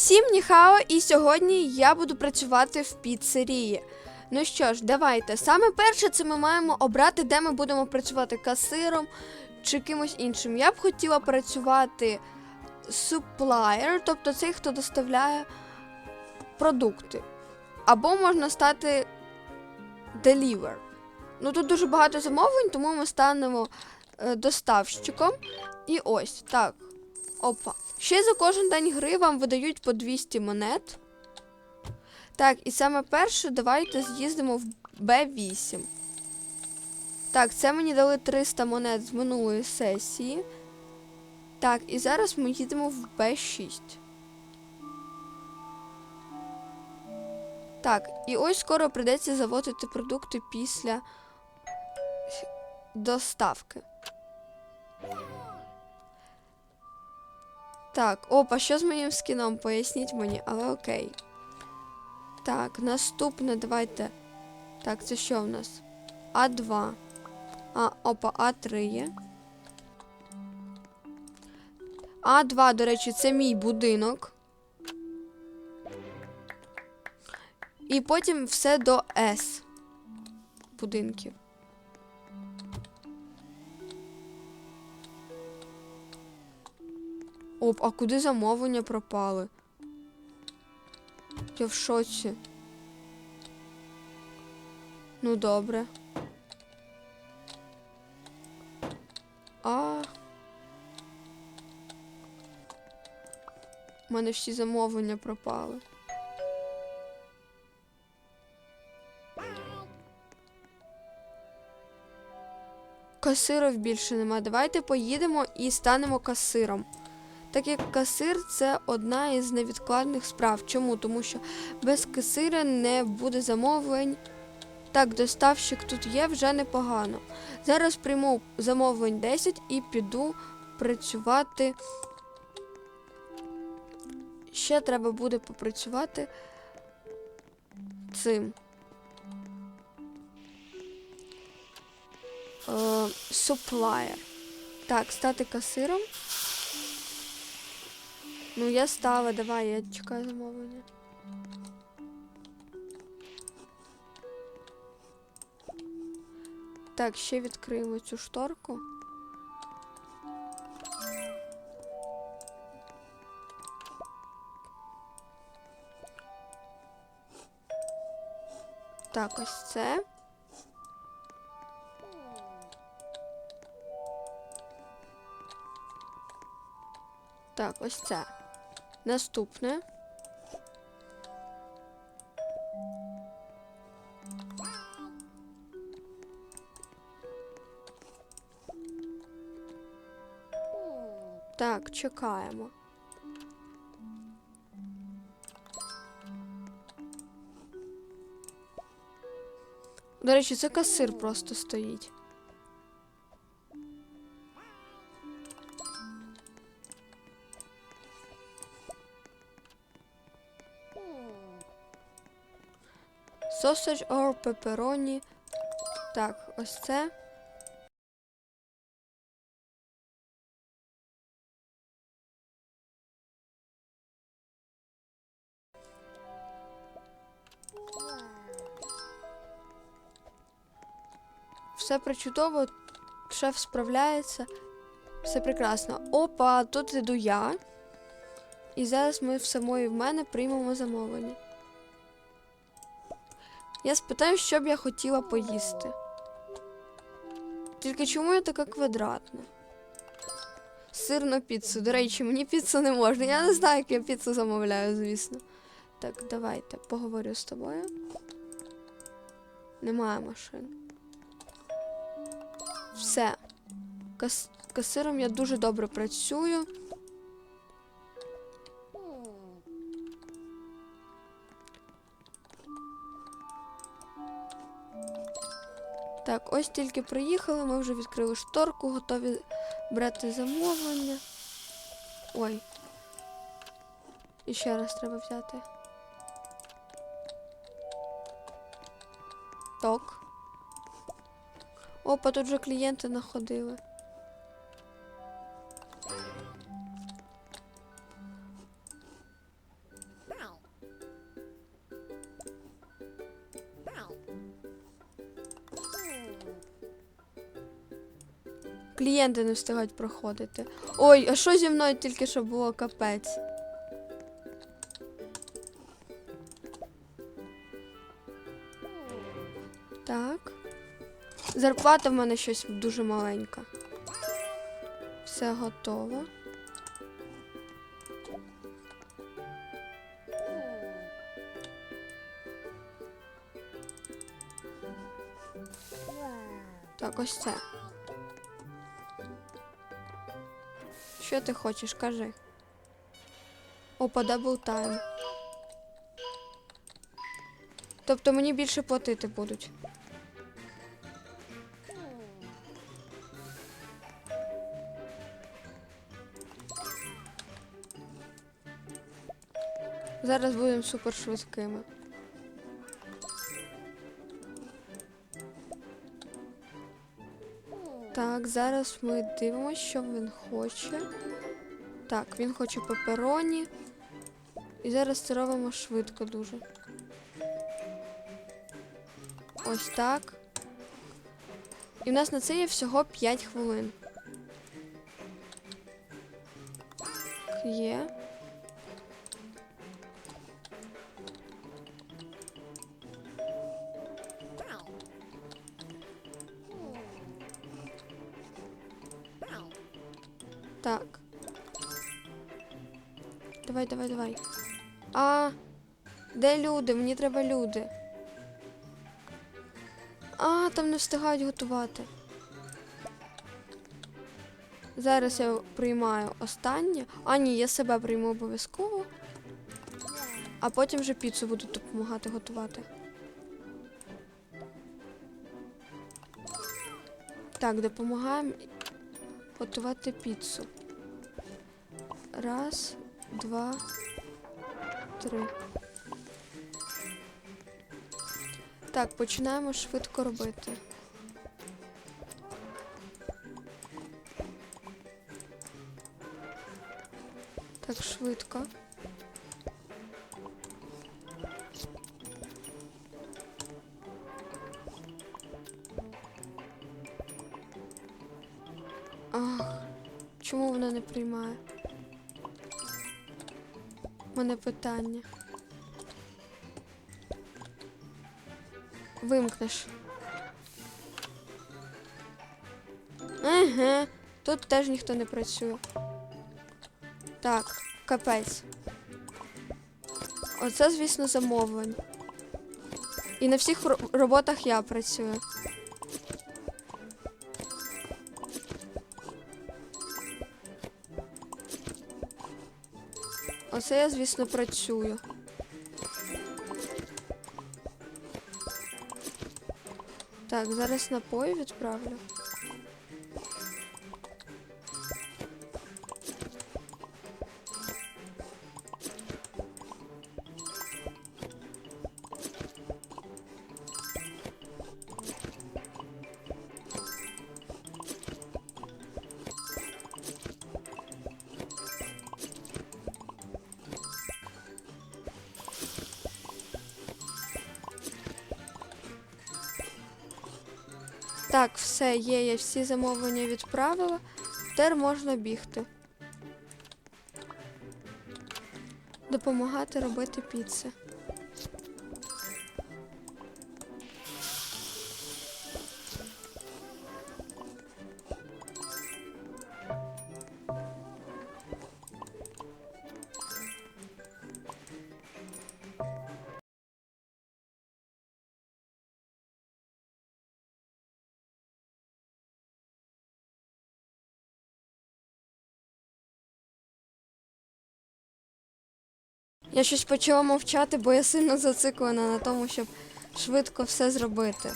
Всім ніхао, і сьогодні я буду працювати в піцерії. Ну що ж, давайте. Саме перше, це ми маємо обрати, де ми будемо працювати касиром чи кимось іншим. Я б хотіла працювати суплаєр, тобто цей, хто доставляє продукти. Або можна стати deliver. Ну тут дуже багато замовлень, тому ми станемо е, доставщиком. І ось так. Опа. Ще за кожен день гри вам видають по 200 монет. Так, і саме перше, давайте з'їздимо в Б8. Так, це мені дали 300 монет з минулої сесії. Так, і зараз ми їдемо в Б6. Так, і ось скоро прийдеться заводити продукти після доставки. Так, опа, що з моїм скіном? Поясніть мені, але окей. Так, наступне, давайте. Так, це що в нас? А2. А, опа, А3 є. А2, до речі, це мій будинок. І потім все до С будинків. Оп, а куди замовлення пропали? Я в шоці. Ну добре. А. У мене всі замовлення пропали. Касирів більше нема. Давайте поїдемо і станемо касиром. Так як касир це одна із невідкладних справ. Чому? Тому що без касира не буде замовлень. Так, доставщик тут є вже непогано. Зараз прийму замовлень 10 і піду працювати. Ще треба буде попрацювати цим. Е, Суплаєр. Так, стати касиром. Ну, я стала, давай, я чекаю замовлення. Так, ще відкриємо цю шторку. Так, ось це. Так, ось це. Наступне. Так, чекаємо. До речі, це касир просто стоїть. Sausage or pepperoni. Так, ось це. Все причудово, шеф справляється. Все прекрасно. Опа, тут іду я. І зараз ми в самої в мене приймемо замовлення. Я спитаю, що б я хотіла поїсти. Тільки чому я така квадратна? Сирну піцу. До речі, мені піцу не можна. Я не знаю, як я піцу замовляю, звісно. Так, давайте поговорю з тобою. Немає машин. Все. Кас... Касиром я дуже добре працюю. Так, ось тільки приїхали, ми вже відкрили шторку, готові брати замовлення. Ой. І ще раз треба взяти. Ток. Опа, тут вже клієнти находили. Клієнти не встигають проходити. Ой, а що зі мною тільки що було капець? Так. Зарплата в мене щось дуже маленька. Все готово. Так, ось це. Що ти хочеш, кажи. Опа, дабл тайм. Тобто мені більше платити будуть. Зараз будемо супер швидкими. Так, зараз ми дивимося, що він хоче. Так, він хоче пепероні. І зараз це робимо швидко дуже. Ось так. І в нас на це є всього 5 хвилин. Є. Давай, давай, давай. А, де люди? Мені треба люди. А, там не встигають готувати. Зараз я приймаю останнє. А, ні, я себе прийму обов'язково. А потім вже піцу буду допомагати готувати. Так, допомагаємо готувати піцу. Раз, два, три. Так, починаємо швидко робити. Так, швидко. Питання. Вимкнеш. Еге, тут теж ніхто не працює. Так, капець. Оце, звісно, замовлення. І на всіх роботах я працюю. Оце я, звісно, працюю. Так, зараз напої відправлю. Так, все, є, я всі замовлення відправила. Тепер можна бігти. Допомагати робити піци. Я щось почала мовчати, бо я сильно зациклена на тому, щоб швидко все зробити.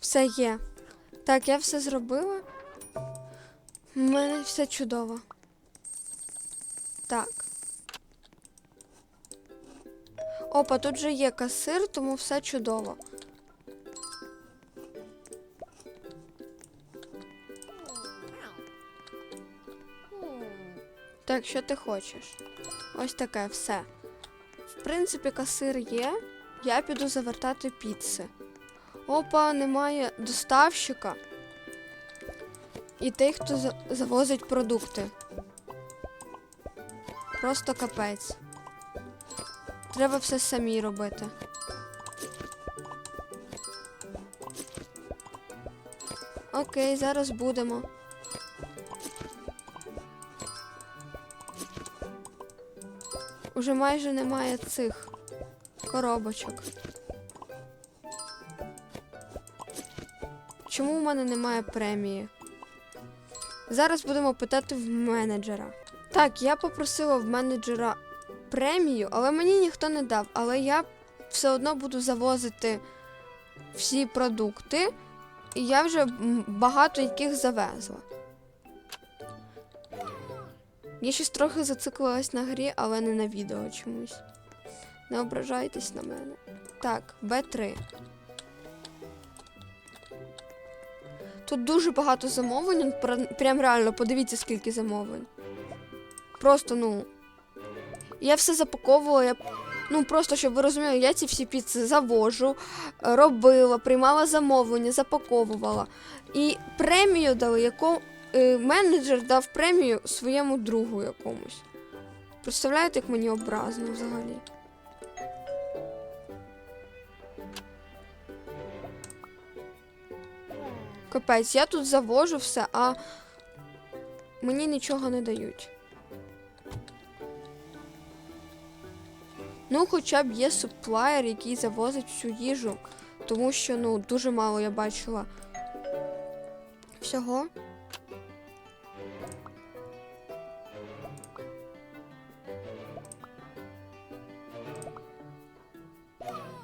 Все є. Так, я все зробила. У мене все чудово. Так. Опа, тут же є касир, тому все чудово. Так, що ти хочеш? Ось таке все. В принципі, касир є. Я піду завертати піци. Опа, немає доставщика. І тих, хто завозить продукти. Просто капець. Треба все самі робити. Окей, зараз будемо. Уже майже немає цих коробочок. Чому в мене немає премії? Зараз будемо питати в менеджера. Так, я попросила в менеджера премію, але мені ніхто не дав. Але я все одно буду завозити всі продукти, і я вже багато яких завезла. Я щось трохи зациклилась на грі, але не на відео чомусь. Не ображайтесь на мене. Так, Б3. Тут дуже багато замовлень. Прям реально, подивіться, скільки замовлень. Просто, ну. Я все запаковувала, я. Ну, просто, щоб ви розуміли, я ці всі піци завожу, е, робила, приймала замовлення, запаковувала. І премію дали, яку е, менеджер дав премію своєму другу якомусь. Представляєте, як мені образно взагалі? Капець, я тут завожу все, а мені нічого не дають. Ну, хоча б є суплаєр, який завозить всю їжу, тому що ну дуже мало я бачила всього.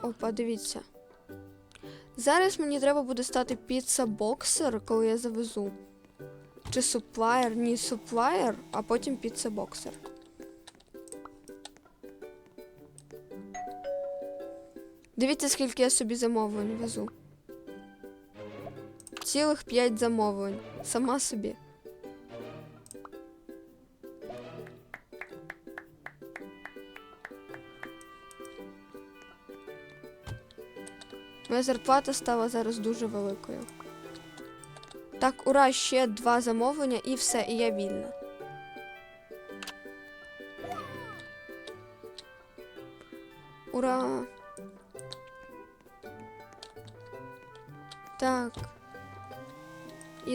Опа, дивіться. Зараз мені треба буде стати піца боксер, коли я завезу. Чи суплаєр? Ні, суплаєр, а потім піца Дивіться, скільки я собі замовлень везу. Цілих п'ять замовлень. Сама собі. Моя зарплата стала зараз дуже великою. Так, ура, ще два замовлення і все, і я вільна.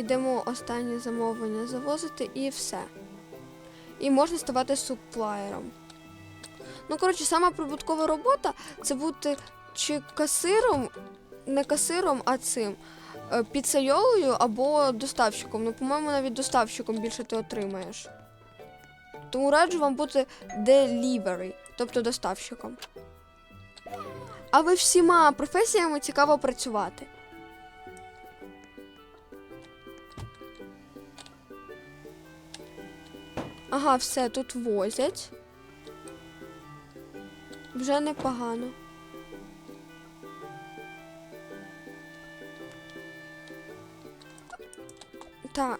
Йдемо останнє замовлення завозити і все. І можна ставати суплаєром. Ну, коротше, сама прибуткова робота це бути чи касиром, не касиром, а цим е, піцайолою або доставщиком. Ну, по-моєму, навіть доставщиком більше ти отримаєш. Тому раджу вам бути delivery, тобто доставщиком. Але всіма професіями цікаво працювати. Ага, все, тут возять. Вже непогано. Так,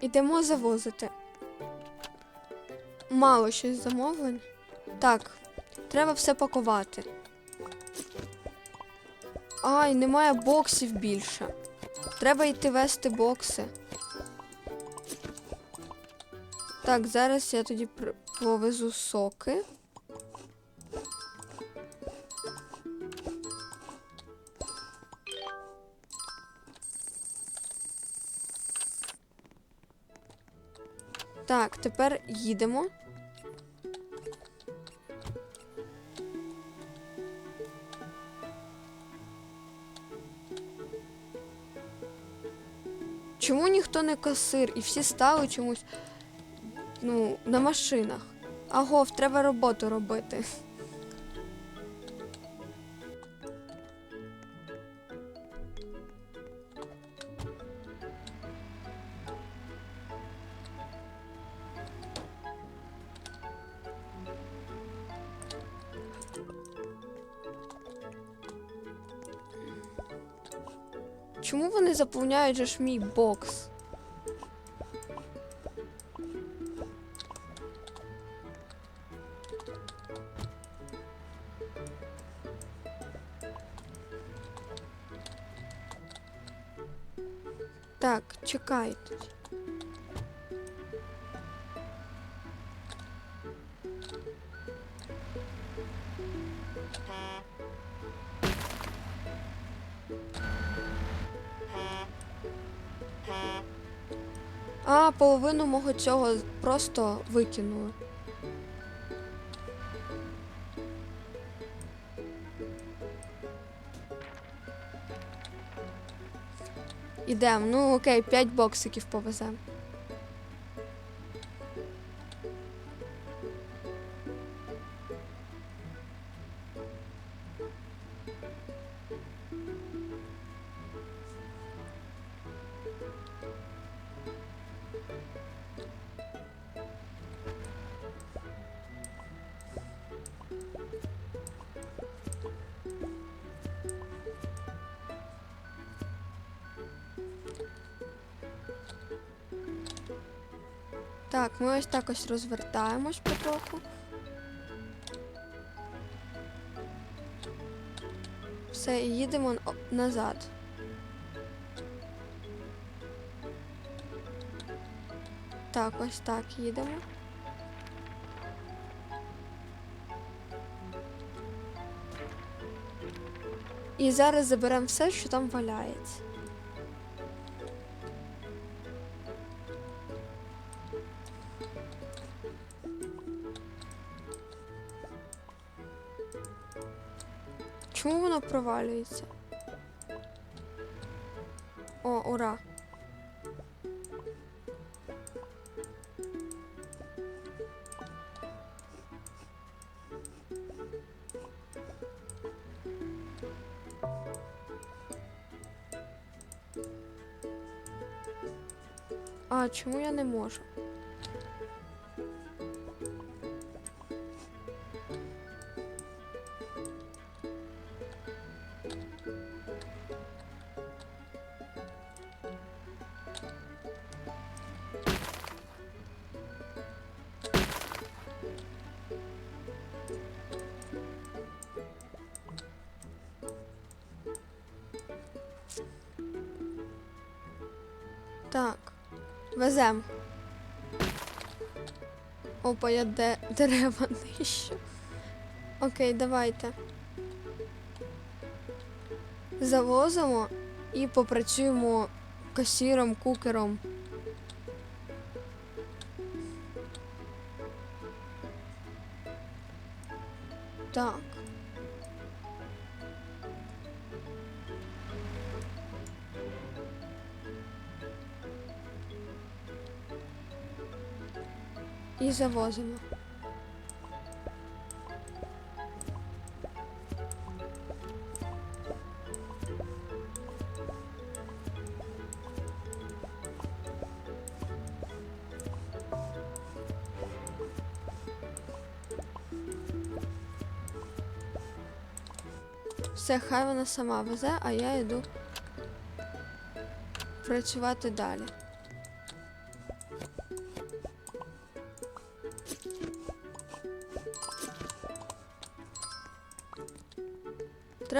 ідемо завозити. Мало щось замовлень. Так, треба все пакувати. Ай, немає боксів більше. Треба йти вести бокси. Так, зараз я тоді повезу соки. Так, тепер їдемо. Чому ніхто не касир і всі стали чомусь ну, на машинах? Агов, треба роботу робити. Чому вони заповняють же ж мій бокс? Так, чекайте. А, половину мого цього просто викинули. Ідем, ну окей, 5 боксиків повеземо. Так, ми ось так ось розвертаємось потроху. Все, і їдемо назад. Так, ось так їдемо. І зараз заберемо все, що там валяється. Провалюється? О, ура! А, чому я не можу? Так, везем. Опа, я де дерева нищу. Окей, давайте. Завозимо і попрацюємо касіром, кукером. І завозимо. Все, хай вона сама везе, а я йду працювати далі.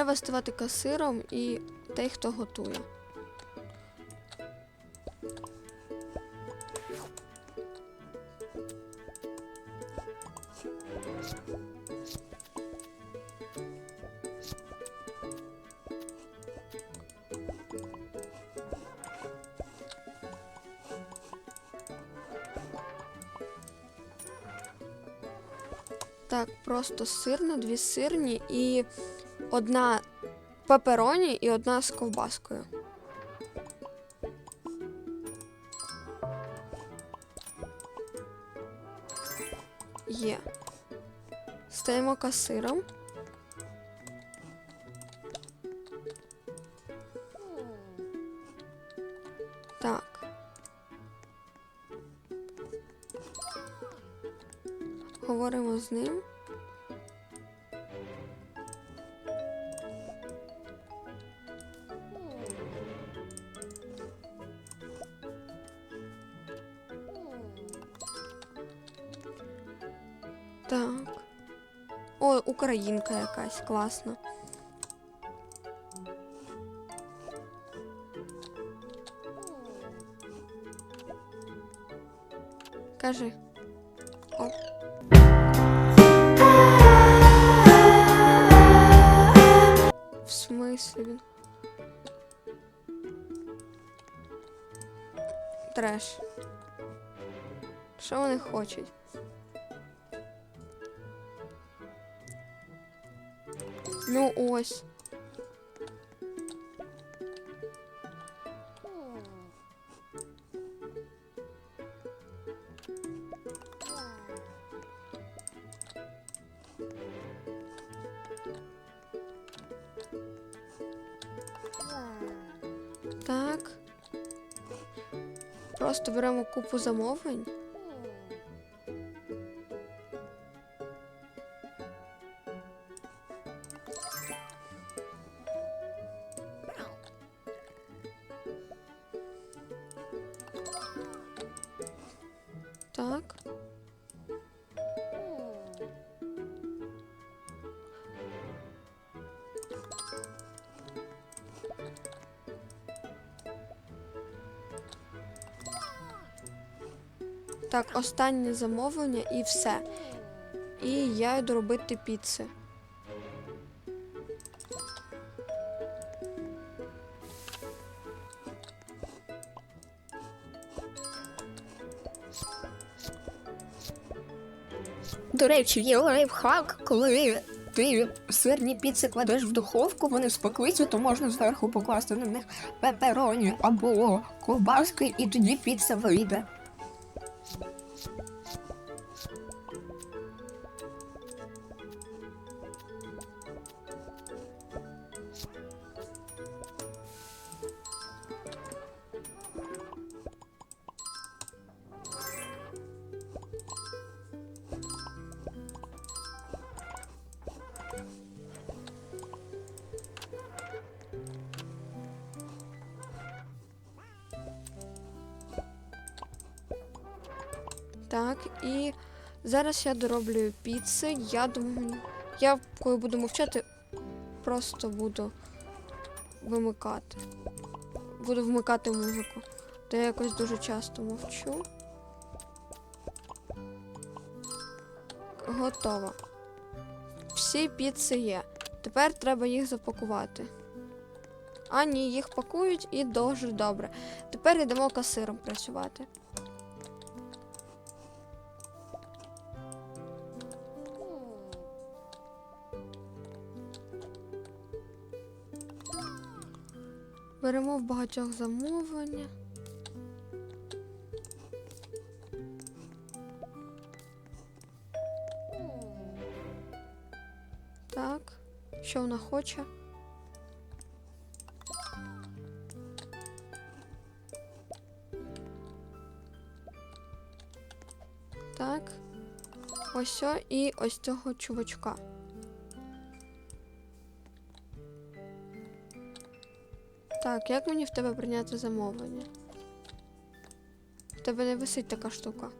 Треба ставати касиром і той, хто готує. Так, просто сирна, дві сирні і одна пепероні і одна з ковбаскою. Є. Стаємо касиром. Так. О, украинка, якась, классно. Кажи. О. В смысле? він? Треш. Що вони хочуть? Ну ось. Так. Просто беремо купу замовлень. Так, останнє замовлення і все. І я йду робити піци. До речі, є лайфхак, коли ти сирні піци кладеш в духовку, вони спеклися, то можна зверху покласти на них пепероні або ковбаски, і тоді піца вийде. Так, і зараз я дороблю піци. Я думаю, я коли буду мовчати, просто буду вимикати. Буду вмикати музику. То я якось дуже часто мовчу. Готово. Всі піци є. Тепер треба їх запакувати. А, ні, їх пакують і дуже добре. Тепер йдемо касиром працювати. Беремо в багатьох замовлення. Так, що вона хоче? Так. Ось і ось цього чувачка. Так, як мені в тебе прийняти замовлення? В тебе не висить така штука.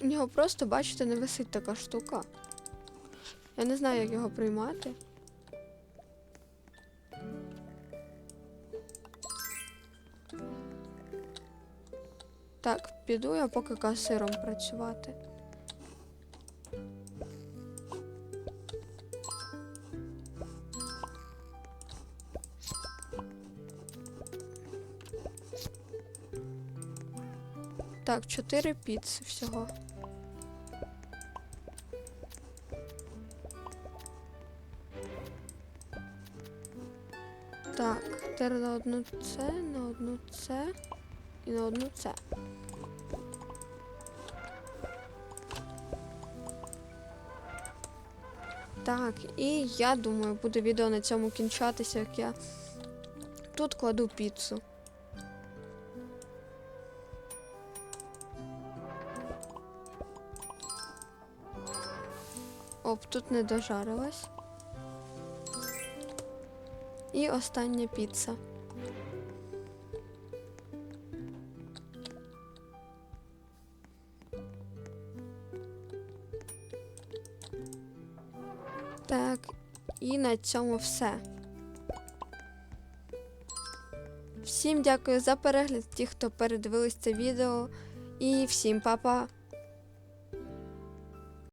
У нього просто, бачите, не висить така штука. Я не знаю, як його приймати. Так, піду я поки касиром працювати. Чотири піци всього. Так, тепер на одну це, на одну це і на одну це. Так, і я думаю, буде відео на цьому кінчатися, як я тут кладу піцу. Тут не дожарилась. І остання піца. Так, і на цьому все. Всім дякую за перегляд, ті, хто передивились це відео. І всім па-па!